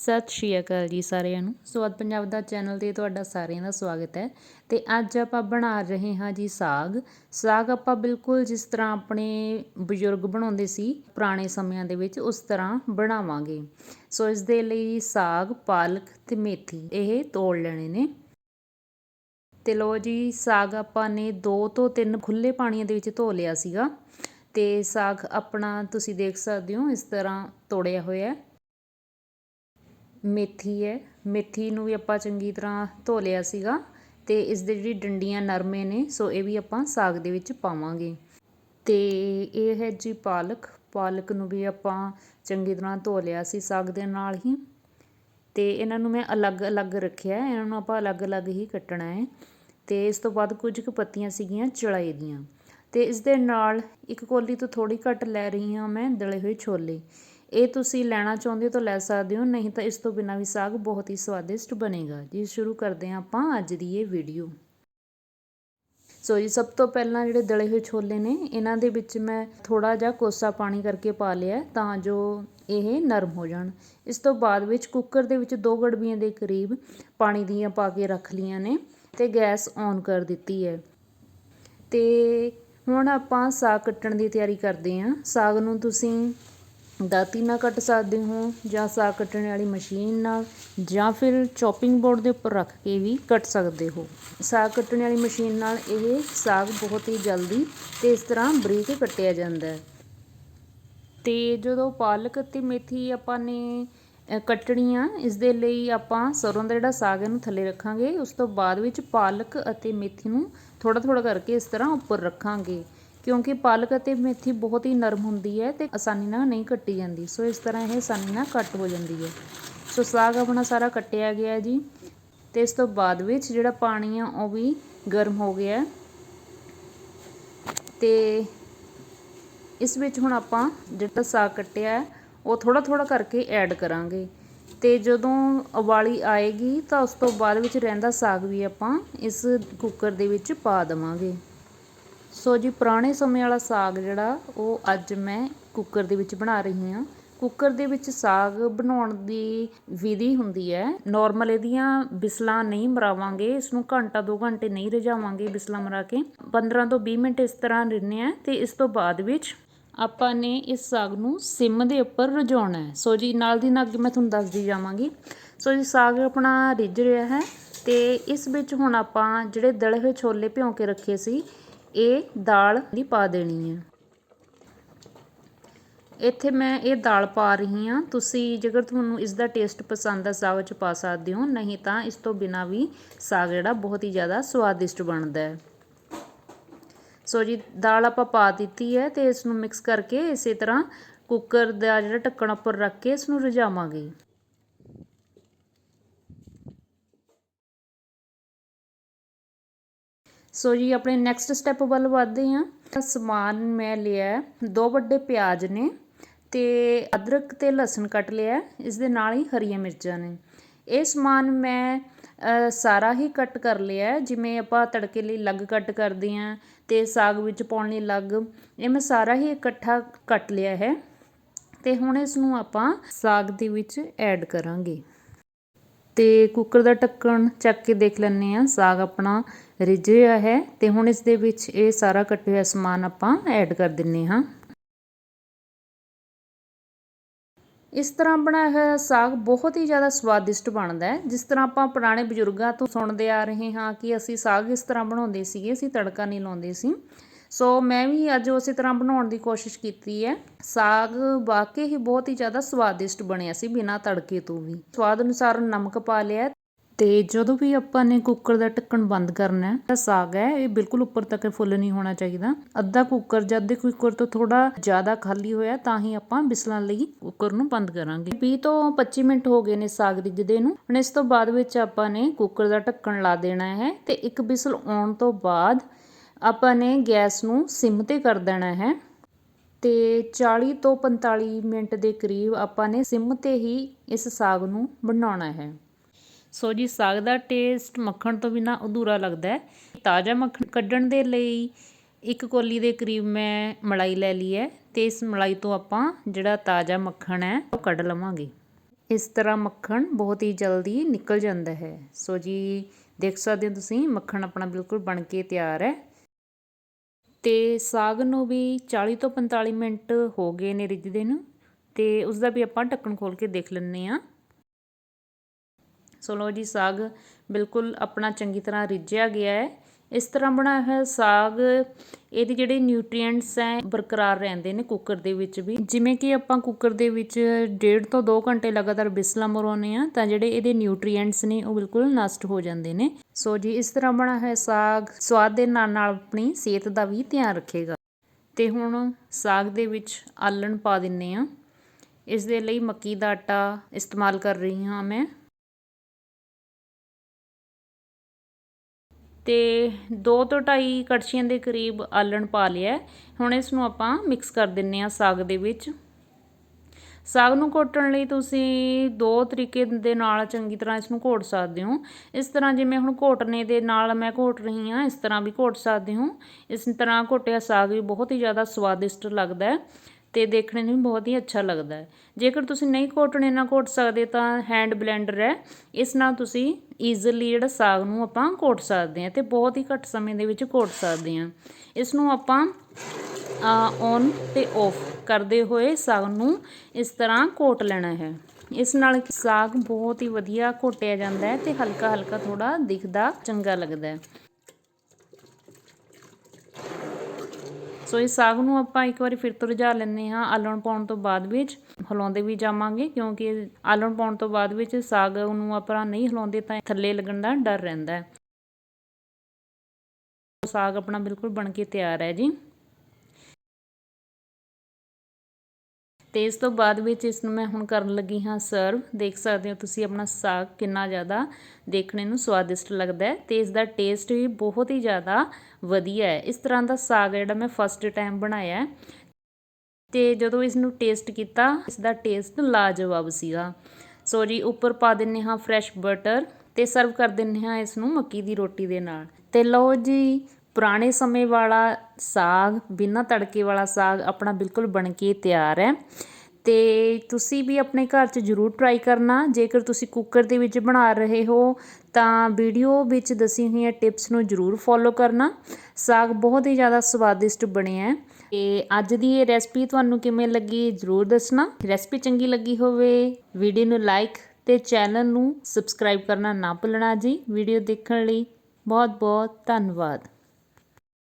ਸਤਿ ਸ਼੍ਰੀ ਅਕਾਲ ਜੀ ਸਾਰਿਆਂ ਨੂੰ। ਸਵਾਦ ਪੰਜਾਬ ਦਾ ਚੈਨਲ ਤੇ ਤੁਹਾਡਾ ਸਾਰਿਆਂ ਦਾ ਸਵਾਗਤ ਹੈ। ਤੇ ਅੱਜ ਆਪਾਂ ਬਣਾ ਰਹੇ ਹਾਂ ਜੀ ਸਾਗ। ਸਾਗ ਆਪਾਂ ਬਿਲਕੁਲ ਜਿਸ ਤਰ੍ਹਾਂ ਆਪਣੇ ਬਜ਼ੁਰਗ ਬਣਾਉਂਦੇ ਸੀ ਪੁਰਾਣੇ ਸਮਿਆਂ ਦੇ ਵਿੱਚ, ਉਸ ਤਰ੍ਹਾਂ ਬਣਾਵਾਂਗੇ। ਸੋ ਇਸ ਦੇ ਲਈ ਸਾਗ, ਪਾਲਕ ਤੇ ਮੇਥੀ ਇਹ ਤੋੜ ਲੈਣੇ ਨੇ। ਤੇ ਲੋ ਜੀ, ਸਾਗ ਆਪਾਂ ਨੇ 2 ਤੋਂ 3 ਖੁੱਲੇ ਪਾਣੀਆਂ ਦੇ ਵਿੱਚ ਧੋ ਲਿਆ ਸੀਗਾ। ਤੇ ਸਾਗ ਆਪਣਾ ਤੁਸੀਂ ਦੇਖ ਸਕਦੇ ਹੋ, ਇਸ ਤਰ੍ਹਾਂ ਤੋੜਿਆ ਹੋਇਆ ਹੈ। ਮੇਥੀ ਹੈ। ਮੇਥੀ ਨੂੰ ਵੀ ਆਪਾਂ ਚੰਗੀ ਤਰ੍ਹਾਂ ਧੋ ਲਿਆ ਸੀਗਾ ਅਤੇ ਇਸ ਦੇ ਜਿਹੜੀ ਡੰਡੀਆਂ ਨਰਮੇ ਨੇ, ਸੋ ਇਹ ਵੀ ਆਪਾਂ ਸਾਗ ਦੇ ਵਿੱਚ ਪਾਵਾਂਗੇ। ਅਤੇ ਇਹ ਹੈ ਜੀ ਪਾਲਕ। ਪਾਲਕ ਨੂੰ ਵੀ ਆਪਾਂ ਚੰਗੀ ਤਰ੍ਹਾਂ ਧੋ ਲਿਆ ਸੀ ਸਾਗ ਦੇ ਨਾਲ ਹੀ। ਅਤੇ ਇਹਨਾਂ ਨੂੰ ਮੈਂ ਅਲੱਗ-ਅਲੱਗ ਰੱਖਿਆ ਇਹਨਾਂ ਨੂੰ ਆਪਾਂ ਅਲੱਗ-ਅਲੱਗ ਹੀ ਕੱਟਣਾ ਹੈ। ਅਤੇ ਇਸ ਤੋਂ ਬਾਅਦ ਕੁਝ ਕੁ ਪੱਤੀਆਂ ਸੀਗੀਆਂ ਚੜਾਈ ਦੀਆਂ। ਅਤੇ ਇਸ ਦੇ ਨਾਲ ਇੱਕ ਕੋਲੀ ਤੋਂ ਥੋੜੀ ਘੱਟ ਲੈ ਰਹੀ ਹਾਂ ਮੈਂ ਦਲੇ ਹੋਏ ਛੋਲੇ। ਇਹ ਤੁਸੀਂ ਲੈਣਾ ਚਾਹੁੰਦੇ ਹੋ ਤਾਂ ਲੈ ਸਕਦੇ ਹੋ, ਨਹੀਂ ਤਾਂ ਇਸ ਤੋਂ ਬਿਨਾਂ ਵੀ ਸਾਗ ਬਹੁਤ ਹੀ ਸਵਾਦਿਸ਼ਟ ਬਣੇਗਾ। ਜੀ, ਸ਼ੁਰੂ ਕਰਦੇ ਹਾਂ ਆਪਾਂ ਅੱਜ ਦੀ ਇਹ ਵੀਡੀਓ ਸੋ ਜੀ, ਸਭ ਤੋਂ ਪਹਿਲਾਂ ਜਿਹੜੇ ਦਲੇ ਹੋਏ ਛੋਲੇ ਨੇ, ਇਹਨਾਂ ਦੇ ਵਿੱਚ ਮੈਂ ਥੋੜਾ ਜਿਹਾ ਕੋਸਾ ਪਾਣੀ ਕਰਕੇ ਪਾ ਲਿਆ ਤਾਂ ਜੋ ਇਹ ਨਰਮ ਹੋ ਜਾਣ। ਇਸ ਤੋਂ ਬਾਅਦ ਵਿੱਚ ਕੁੱਕਰ ਦੇ ਵਿੱਚ ਦੋ ਗੜਬੀਆਂ ਦੇ ਕਰੀਬ ਪਾਣੀ ਦੀਆਂ ਪਾ ਕੇ ਰੱਖ ਲੀਆਂ ਨੇ ਤੇ ਗੈਸ ਔਨ ਕਰ ਦਿੱਤੀ ਹੈ। ਤੇ ਹੁਣ ਆਪਾਂ ਸਾਗ ਕੱਟਣ ਦੀ ਤਿਆਰੀ ਕਰਦੇ ਹਾਂ। ਸਾਗ ਨੂੰ ਤੁਸੀਂ ਦਾਤੀ ਨਾਲ ਕੱਟ ਸਕਦੇ ਹੋ ਜਾਂ ਸਾਗ ਕੱਟਣ ਵਾਲੀ ਮਸ਼ੀਨ ਨਾਲ ਜਾਂ ਫਿਰ ਚੋਪਿੰਗ ਬੋਰਡ ਦੇ ਉੱਪਰ ਰੱਖ ਕੇ ਵੀ ਕੱਟ ਸਕਦੇ ਹੋ। ਸਾਗ ਕੱਟਣ ਵਾਲੀ ਮਸ਼ੀਨ ਨਾਲ ਇਹ ਸਾਗ ਬਹੁਤ ਹੀ ਜਲਦੀ ਤੇ ਇਸ ਤਰ੍ਹਾਂ ਬਰੀਕ ਕੱਟਿਆ ਜਾਂਦਾ ਹੈ। ਤੇ ਜਦੋਂ ਪਾਲਕ ਅਤੇ ਮੇਥੀ ਆਪਾਂ ਨੇ ਕੱਟਣੀ ਆ ਇਸ ਦੇ ਲਈ ਆਪਾਂ ਸਰੋਂ ਦਾ ਜਿਹੜਾ ਸਾਗ ਇਹਨੂੰ ਥੱਲੇ ਰੱਖਾਂਗੇ। ਉਸ ਤੋਂ ਬਾਅਦ ਵਿੱਚ ਪਾਲਕ ਅਤੇ ਮੇਥੀ ਨੂੰ ਥੋੜਾ ਥੋੜਾ ਕਰਕੇ ਇਸ ਤਰ੍ਹਾਂ ਉੱਪਰ ਰੱਖਾਂਗੇ। ਕਿਉਂਕਿ ਪਾਲਕ ਅਤੇ ਮੇਥੀ ਬਹੁਤ ਹੀ ਨਰਮ ਹੁੰਦੀ ਹੈ ਤੇ ਆਸਾਨੀ ਨਾਲ ਨਹੀਂ ਕੱਟੀ ਜਾਂਦੀ। ਸੋ ਇਸ ਤਰ੍ਹਾਂ ਇਹ ਆਸਾਨੀ ਨਾਲ ਕੱਟ ਹੋ ਜਾਂਦੀ ਹੈ। ਸੋ ਸਾਗ ਆਪਣਾ ਸਾਰਾ ਕੱਟਿਆ ਗਿਆ ਜੀ ਤੇ ਇਸ ਤੋਂ ਬਾਅਦ ਵਿੱਚ ਜਿਹੜਾ ਪਾਣੀ ਆ ਉਹ ਵੀ ਗਰਮ ਹੋ ਗਿਆ। ਤੇ ਇਸ ਵਿੱਚ ਹੁਣ ਆਪਾਂ ਜਿਹੜਾ ਸਾਗ ਕੱਟਿਆ ਉਹ ਥੋੜਾ ਥੋੜਾ ਕਰਕੇ ਐਡ ਕਰਾਂਗੇ। ਤੇ ਜਦੋਂ ਉਬਾਲੀ ਆਏਗੀ ਤਾਂ ਉਸ ਤੋਂ ਬਾਅਦ ਵਿੱਚ ਰਹਿੰਦਾ ਸਾਗ ਵੀ ਆਪਾਂ ਇਸ ਕੁੱਕਰ ਦੇ ਵਿੱਚ ਪਾ ਦੇਵਾਂਗੇ। ਸੋ ਜੀ, ਪੁਰਾਣੇ ਸਮੇਂ ਵਾਲਾ ਸਾਗ ਜਿਹੜਾ, ਉਹ ਅੱਜ ਮੈਂ ਕੁੱਕਰ ਦੇ ਵਿੱਚ ਬਣਾ ਰਹੀ ਹਾਂ। ਕੁੱਕਰ ਦੇ ਵਿੱਚ ਸਾਗ ਬਣਾਉਣ ਦੀ ਵਿਧੀ ਹੁੰਦੀ ਹੈ ਨਾਰਮਲ ਇਹਦੀਆਂ ਬਿਸਲਾਂ ਨਹੀਂ ਮਰਾਵਾਂਗੇ ਇਸ ਨੂੰ ਘੰਟਾ 2 ਘੰਟੇ ਨਹੀਂ ਰਝਾਵਾਂਗੇ ਬਿਸਲਾਂ ਮਰਾ ਕੇ। 15 ਤੋਂ 20 ਮਿੰਟ ਇਸ ਤਰ੍ਹਾਂ ਰਹਿੰਨੇ ਆ ਤੇ ਇਸ ਤੋਂ ਬਾਅਦ ਵਿੱਚ ਆਪਾਂ ਨੇ ਇਸ ਸਾਗ ਨੂੰ ਸਿਮ ਦੇ ਉੱਪਰ ਰਝਾਉਣਾ ਹੈ। ਸੋ ਜੀ, ਨਾਲ ਦੀ ਨਾਲ ਅੱਗੇ ਮੈਂ ਤੁਹਾਨੂੰ ਦੱਸਦੀ ਜਾਵਾਂਗੀ। ਸੋ ਜੀ, ਸਾਗ ਆਪਣਾ ਰਿੱਝ ਰਿਹਾ ਹੈ ਤੇ ਇਸ ਵਿੱਚ ਹੁਣ ਆਪਾਂ ਜਿਹੜੇ ਦਲੇ ਹੋਏ ਛੋਲੇ ਭਿਉਂ ਕੇ ਰੱਖੇ ਸੀ ਇਹ ਦਾਲ ਦੀ ਪਾ ਦੇਣੀ ਹੈ ਇੱਥੇ ਮੈਂ ਇਹ ਦਾਲ ਪਾ ਰਹੀ ਹਾਂ। ਤੁਸੀਂ ਜੇਕਰ ਤੁਹਾਨੂੰ ਇਸ ਦਾ ਟੇਸਟ ਪਸੰਦ ਆ, ਸਾਗ ਵਿੱਚ ਪਾ ਸਕਦੇ ਹੋ। ਨਹੀਂ ਤਾਂ ਇਸ ਤੋਂ ਬਿਨਾ ਵੀ ਸਾਗ ਜਿਹੜਾ ਬਹੁਤ ਹੀ ਜ਼ਿਆਦਾ ਸਵਾਦਿਸ਼ਟ ਬਣਦਾ ਹੈ। ਸੋ ਜੀ, ਦਾਲ ਆਪਾਂ ਪਾ ਦਿੱਤੀ ਹੈ ਤੇ ਇਸ ਨੂੰ ਮਿਕਸ ਕਰਕੇ ਇਸੇ ਤਰ੍ਹਾਂ ਕੁੱਕਰ ਦਾ ਜਿਹੜਾ ਢੱਕਣ ਉੱਪਰ ਰੱਖ ਕੇ ਇਸ ਨੂੰ ਰਝਾਵਾਂਗੇ। ਸੋ ਜੀ, ਆਪਣੇ ਨੈਕਸਟ ਸਟੈਪ ਵੱਲ ਵਧਦੇ ਹਾਂ। ਸਮਾਨ ਮੈਂ ਲਿਆ ਦੋ ਵੱਡੇ ਪਿਆਜ਼ ਨੇ ਤੇ ਅਦਰਕ ਤੇ ਲਸਣ ਕੱਟ ਲਿਆ ਇਸ ਦੇ ਨਾਲ ਹੀ ਹਰੀਆਂ ਮਿਰਚਾਂ ਨੇ। ਇਹ ਸਮਾਨ ਮੈਂ ਸਾਰਾ ਹੀ ਕੱਟ ਕਰ ਲਿਆ ਜਿਵੇਂ ਆਪਾਂ ਤੜਕੇ ਲਈ ਲੱਗ ਕੱਟ ਕਰਦੇ ਆਂ ਤੇ ਸਾਗ ਵਿੱਚ ਪਾਉਣ ਲਈ ਲੱਗ, ਇਹ ਮੈਂ ਸਾਰਾ ਹੀ ਇਕੱਠਾ ਕੱਟ ਲਿਆ ਹੈ। ਤੇ ਹੁਣ ਇਸ ਨੂੰ ਆਪਾਂ ਸਾਗ ਦੇ ਵਿੱਚ ਐਡ ਕਰਾਂਗੇ। ਤੇ ਕੁੱਕਰ ਦਾ ਢੱਕਣ ਚੱਕ ਕੇ ਦੇਖ ਲੈਂਦੇ ਆ ਸਾਗ ਆਪਣਾ ਰਿੱਝ ਰਿੱਝਿਆ ਹੈ ਤੇ ਹੁਣ ਇਸ ਦੇ ਵਿੱਚ ਇਹ ਸਾਰਾ ਕੱਟਿਆ ਹੋਇਆ ਸਮਾਨ ਆਪਾਂ ਐਡ ਕਰ ਦਿੰਨੇ ਹਾਂ। ਇਸ ਤਰ੍ਹਾਂ ਬਣਾਇਆ ਹੋਇਆ ਸਾਗ ਬਹੁਤ ਹੀ ਜ਼ਿਆਦਾ ਸਵਾਦਿਸ਼ਟ ਬਣਦਾ ਹੈ। ਜਿਸ ਤਰ੍ਹਾਂ ਆਪਾਂ ਪੁਰਾਣੇ ਬਜ਼ੁਰਗਾਂ ਤੋਂ ਸੁਣਦੇ ਆ ਰਹੇ ਹਾਂ ਕਿ ਅਸੀਂ ਸਾਗ ਇਸ ਤਰ੍ਹਾਂ ਬਣਾਉਂਦੇ ਸੀਗੇ, ਅਸੀਂ ਤੜਕਾ ਨਹੀਂ ਲਾਉਂਦੇ ਸੀ। ਸੋ ਮੈਂ ਵੀ ਅੱਜ ਉਸੇ ਤਰ੍ਹਾਂ ਬਣਾਉਣ ਦੀ ਕੋਸ਼ਿਸ਼ ਕੀਤੀ ਹੈ। ਸਾਗ ਵਾਕਈ ਹੀ ਬਹੁਤ ਹੀ ਜ਼ਿਆਦਾ ਸਵਾਦਿਸ਼ਟ ਬਣਿਆ ਸੀ ਬਿਨਾਂ ਤੜਕੇ ਤੋਂ ਵੀ। ਸਵਾਦ ਅਨੁਸਾਰ ਨਮਕ ਪਾ ਲਿਆ ਤੇ ਜਦੋਂ ਵੀ ਆਪਾਂ ਨੇ ਕੁੱਕਰ ਦਾ ਢੱਕਣ ਬੰਦ ਕਰਨਾ ਹੈ ਸਾਗ ਹੈ, ਇਹ ਬਿਲਕੁਲ ਉੱਪਰ ਤੱਕ ਫੁੱਲ ਨਹੀਂ ਹੋਣਾ ਚਾਹੀਦਾ। ਅੱਧਾ ਕੁੱਕਰ ਜਦ ਦੇ ਕੁੱਕਰ ਤੋਂ ਥੋੜਾ ਜ਼ਿਆਦਾ ਖਾਲੀ ਹੋਇਆ, ਤਾਂ ਹੀ ਆਪਾਂ ਬਿਸਲਾਂ ਲਈ ਕੁੱਕਰ ਨੂੰ ਬੰਦ ਕਰਾਂਗੇ। 20 ਤੋਂ 25 ਮਿੰਟ ਹੋ ਗਏ ਨੇ ਸਾਗ ਰਿੱਝਦੇ ਨੂੰ। ਹੁਣ ਇਸ ਤੋਂ ਬਾਅਦ ਵਿੱਚ ਆਪਾਂ ਨੇ ਕੁੱਕਰ ਦਾ ਢੱਕਣ ਲਾ ਦੇਣਾ ਹੈ ਤੇ ਇੱਕ ਬਿਸਲ ਆਉਣ ਤੋਂ ਬਾਅਦ ਆਪਾਂ ਨੇ ਗੈਸ ਨੂੰ ਸਿਮ ਤੇ ਕਰ ਦੇਣਾ ਹੈ ਤੇ 40 ਤੋਂ 45 ਮਿੰਟ ਦੇ ਕਰੀਬ ਆਪਾਂ ਨੇ ਸਿਮ ਤੇ ਹੀ ਇਸ ਸਾਗ ਨੂੰ ਬਣਾਉਣਾ ਹੈ। ਸੋ ਜੀ, ਸਾਗ ਦਾ ਟੇਸਟ ਮੱਖਣ ਤੋਂ ਬਿਨਾ ਅਧੂਰਾ ਲੱਗਦਾ ਹੈ। ਤਾਜ਼ਾ ਮੱਖਣ ਕੱਢਣ ਦੇ ਲਈ ਇੱਕ ਕੋਲੀ ਦੇ ਕਰੀਬ ਮੈਂ ਮਲਾਈ ਲੈ ਲਈ ਹੈ ਤੇ ਇਸ ਮਲਾਈ ਤੋਂ ਆਪਾਂ ਜਿਹੜਾ ਤਾਜ਼ਾ ਮੱਖਣ ਹੈ, ਉਹ ਕੱਢ ਲਵਾਂਗੇ। ਇਸ ਤਰ੍ਹਾਂ ਮੱਖਣ ਬਹੁਤ ਹੀ ਜਲਦੀ ਨਿਕਲ ਜਾਂਦਾ ਹੈ। ਸੋ ਜੀ, ਦੇਖ ਸਕਦੇ ਹੋ ਤੁਸੀਂ, ਮੱਖਣ ਆਪਣਾ ਬਿਲਕੁਲ ਬਣ ਕੇ ਤਿਆਰ ਹੈ। ਤੇ ਸਾਗ ਨੂੰ ਵੀ 40 ਤੋਂ 45 ਮਿੰਟ ਹੋ ਗਏ ਨੇ ਰਿੱਝਦੇ ਨੂੰ ਤੇ ਉਸ ਦਾ ਵੀ ਆਪਾਂ ਢੱਕਣ ਖੋਲ ਕੇ ਦੇਖ ਲੈਂਦੇ ਆ ਸੋ ਲੋ ਜੀ, ਸਾਗ ਬਿਲਕੁਲ ਆਪਣਾ ਚੰਗੀ ਤਰ੍ਹਾਂ ਰਿੱਝਿਆ ਗਿਆ ਹੈ। ਇਸ ਤਰ੍ਹਾਂ ਬਣਾਇਆ ਹੋਇਆ ਸਾਗ, ਇਹਦੇ ਜਿਹੜੇ ਨਿਊਟ੍ਰੀਐਂਟਸ ਹੈ, ਬਰਕਰਾਰ ਰਹਿੰਦੇ ਨੇ ਕੁੱਕਰ ਦੇ ਵਿੱਚ ਵੀ। ਜਿਵੇਂ ਕਿ ਆਪਾਂ ਕੁੱਕਰ ਦੇ ਵਿੱਚ ਡੇਢ ਤੋਂ 2 ਘੰਟੇ ਲਗਾਤਾਰ ਬਿਸਲਾਂ ਮਰਾਉਂਦੇ ਆ ਤਾਂ ਜਿਹੜੇ ਇਹਦੇ ਨਿਊਟ੍ਰੀਐਂਟਸ ਨੇ ਉਹ ਬਿਲਕੁਲ ਨਸ਼ਟ ਹੋ ਜਾਂਦੇ ਨੇ। ਸੋ ਜੀ, ਇਸ ਤਰ੍ਹਾਂ ਬਣਾਇਆ ਹੋਇਆ ਸਾਗ ਸਵਾਦ ਦੇ ਨਾਲ ਨਾਲ ਆਪਣੀ ਸਿਹਤ ਦਾ ਵੀ ਧਿਆਨ ਰੱਖੇਗਾ। ਤੇ ਹੁਣ ਸਾਗ ਦੇ ਵਿੱਚ ਆਲਣ ਪਾ ਦਿੰਨੇ ਆ ਇਸ ਦੇ ਲਈ ਮੱਕੀ ਦਾ ਆਟਾ ਇਸਤੇਮਾਲ ਕਰ ਰਹੀ ਹਾਂ ਮੈਂ। ਤੇ 2 ਤੋਂ 2.5 ਕੜਛੀਆਂ ਦੇ ਕਰੀਬ ਆਲਣ ਪਾ ਲਿਆ ਹੁਣ ਇਸ ਨੂੰ ਆਪਾਂ ਮਿਕਸ ਕਰ ਦਿੰਨੇ ਆ ਸਾਗ ਦੇ ਵਿੱਚ। ਸਾਗ ਨੂੰ ਘੋਟਣ ਲਈ ਤੁਸੀਂ ਦੋ ਤਰੀਕੇ ਦੇ ਨਾਲ ਚੰਗੀ ਤਰ੍ਹਾਂ ਇਸ ਨੂੰ ਘੋਟ ਸਕਦੇ ਹੋ। ਇਸ ਤਰ੍ਹਾਂ ਜਿਵੇਂ ਹੁਣ ਘੋਟਨੇ ਦੇ ਨਾਲ ਮੈਂ ਘੋਟ ਰਹੀ ਹਾਂ, ਇਸ ਤਰ੍ਹਾਂ ਵੀ ਘੋਟ ਸਕਦੇ ਹੋ। ਇਸ ਤਰ੍ਹਾਂ ਘੋਟਿਆ ਸਾਗ ਵੀ ਬਹੁਤ ਹੀ ਜ਼ਿਆਦਾ ਸਵਾਦਿਸ਼ਟ ਲੱਗਦਾ ਹੈ ਤੇ ਦੇਖਣੇ ਨੂੰ ਵੀ ਬਹੁਤ ਹੀ ਅੱਛਾ ਲੱਗਦਾ ਹੈ। ਜੇਕਰ ਤੁਸੀਂ ਨਹੀਂ ਘੋਟਣੇ ਨਾਲ ਘੋਟ ਸਕਦੇ ਤਾਂ ਹੈਂਡ ਬਲੈਂਡਰ ਹੈ। ਇਸ ਨਾਲ ਤੁਸੀਂ ਈਜ਼ਲੀ ਜਿਹੜਾ ਸਾਗ ਨੂੰ ਆਪਾਂ ਘੋਟ ਸਕਦੇ ਹਾਂ ਤੇ ਬਹੁਤ ਹੀ ਘੱਟ ਸਮੇਂ ਦੇ ਵਿੱਚ ਘੋਟ ਸਕਦੇ ਹਾਂ। ਇਸ ਨੂੰ ਆਪਾਂ ਔਨ ਤੇ ਆਫ ਕਰਦੇ ਹੋਏ ਸਾਗ ਨੂੰ ਇਸ ਤਰ੍ਹਾਂ ਘੋਟ ਲੈਣਾ ਹੈ। ਇਸ ਨਾਲ ਸਾਗ ਬਹੁਤ ਹੀ ਵਧੀਆ ਘੋਟਿਆ ਜਾਂਦਾ ਹੈ ਤੇ ਹਲਕਾ ਹਲਕਾ ਥੋੜਾ ਦਿਖਦਾ ਚੰਗਾ ਲੱਗਦਾ ਹੈ। ਸੋ ਇਸ ਸਾਗ ਨੂੰ ਆਪਾਂ ਇੱਕ ਵਾਰੀ ਫਿਰ ਤੋਂ ਰਝਾ ਲੈਂਦੇ ਹਾਂ ਆਲਣ ਪਾਉਣ ਤੋਂ ਬਾਅਦ ਵਿੱਚ। ਹਿਲਾਉਂਦੇ ਵੀ ਜਾਵਾਂਗੇ, ਕਿਉਂਕਿ ਆਲਣ ਪਾਉਣ ਤੋਂ ਬਾਅਦ ਵਿੱਚ ਸਾਗ ਨੂੰ ਆਪਾਂ ਨਹੀਂ ਹਿਲਾਉਂਦੇ ਤਾਂ ਥੱਲੇ ਲੱਗਣ ਦਾ ਡਰ ਰਹਿੰਦਾ ਹੈ। ਸਾਗ ਆਪਣਾ ਬਿਲਕੁਲ ਬਣ ਕੇ ਤਿਆਰ ਹੈ ਜੀ। ਤੇ ਇਸ ਤੋਂ ਬਾਅਦ ਵਿੱਚ ਇਸ ਨੂੰ ਮੈਂ ਹੁਣ ਕਰਨ ਲੱਗੀ ਹਾਂ ਸਰਵ। ਦੇਖ ਸਕਦੇ ਹੋ ਤੁਸੀਂ ਆਪਣਾ ਸਾਗ ਕਿੰਨਾ ਜ਼ਿਆਦਾ ਦੇਖਣੇ ਨੂੰ ਸਵਾਦਿਸ਼ਟ ਲੱਗਦਾ ਹੈ ਤੇ ਇਸ ਦਾ ਟੇਸਟ ਵੀ ਬਹੁਤ ਹੀ ਜ਼ਿਆਦਾ ਵਧੀਆ ਹੈ। ਇਸ ਤਰ੍ਹਾਂ ਦਾ ਸਾਗ ਜਿਹੜਾ ਮੈਂ ਫਸਟ ਟਾਈਮ ਬਣਾਇਆ ਤੇ ਜਦੋਂ ਇਸ ਨੂੰ ਟੇਸਟ ਕੀਤਾ ਇਸ ਦਾ ਟੇਸਟ ਲਾਜਵਾਬ ਸੀਗਾ। ਸੋ ਜੀ ਉੱਪਰ ਪਾ ਦਿੰਨੇ ਹਾਂ ਫਰੈਸ਼ ਬਟਰ ਤੇ ਸਰਵ ਕਰ ਦਿੰਨੇ ਹਾਂ ਇਸ ਨੂੰ ਮੱਕੀ ਦੀ ਰੋਟੀ ਦੇ ਨਾਲ। ਤੇ ਲਓ ਜੀ, ਪੁਰਾਣੇ ਸਮੇਂ ਵਾਲਾ ਸਾਗ, ਬਿਨਾਂ ਤੜਕੇ ਵਾਲਾ ਸਾਗ ਆਪਣਾ ਬਿਲਕੁਲ ਬਣ ਕੇ ਤਿਆਰ ਹੈ। ਅਤੇ ਤੁਸੀਂ ਵੀ ਆਪਣੇ ਘਰ 'ਚ ਜ਼ਰੂਰ ਟਰਾਈ ਕਰਨਾ। ਜੇਕਰ ਤੁਸੀਂ ਕੁੱਕਰ ਦੇ ਵਿੱਚ ਬਣਾ ਰਹੇ ਹੋ, ਤਾਂ ਵੀਡੀਓ ਵਿੱਚ ਦੱਸੀ ਹੋਈਆਂ ਟਿਪਸ ਨੂੰ ਜ਼ਰੂਰ ਫੋਲੋ ਕਰਨਾ। ਸਾਗ ਬਹੁਤ ਹੀ ਜ਼ਿਆਦਾ ਸਵਾਦਿਸ਼ਟ ਬਣਿਆ ਹੈ। ਤੇ ਅੱਜ ਦੀ ਇਹ ਰੈਸਪੀ ਤੁਹਾਨੂੰ ਕਿਵੇਂ ਲੱਗੀ ਜ਼ਰੂਰ ਦੱਸਣਾ। ਰੈਸਪੀ ਚੰਗੀ ਲੱਗੀ ਹੋਵੇ ਵੀਡੀਓ ਨੂੰ ਲਾਈਕ ਤੇ ਚੈਨਲ ਨੂੰ ਸਬਸਕ੍ਰਾਈਬ ਕਰਨਾ ਨਾ ਭੁੱਲਣਾ ਜੀ। ਵੀਡੀਓ ਦੇਖਣ ਲਈ ਬਹੁਤ ਬਹੁਤ ਧੰਨਵਾਦ।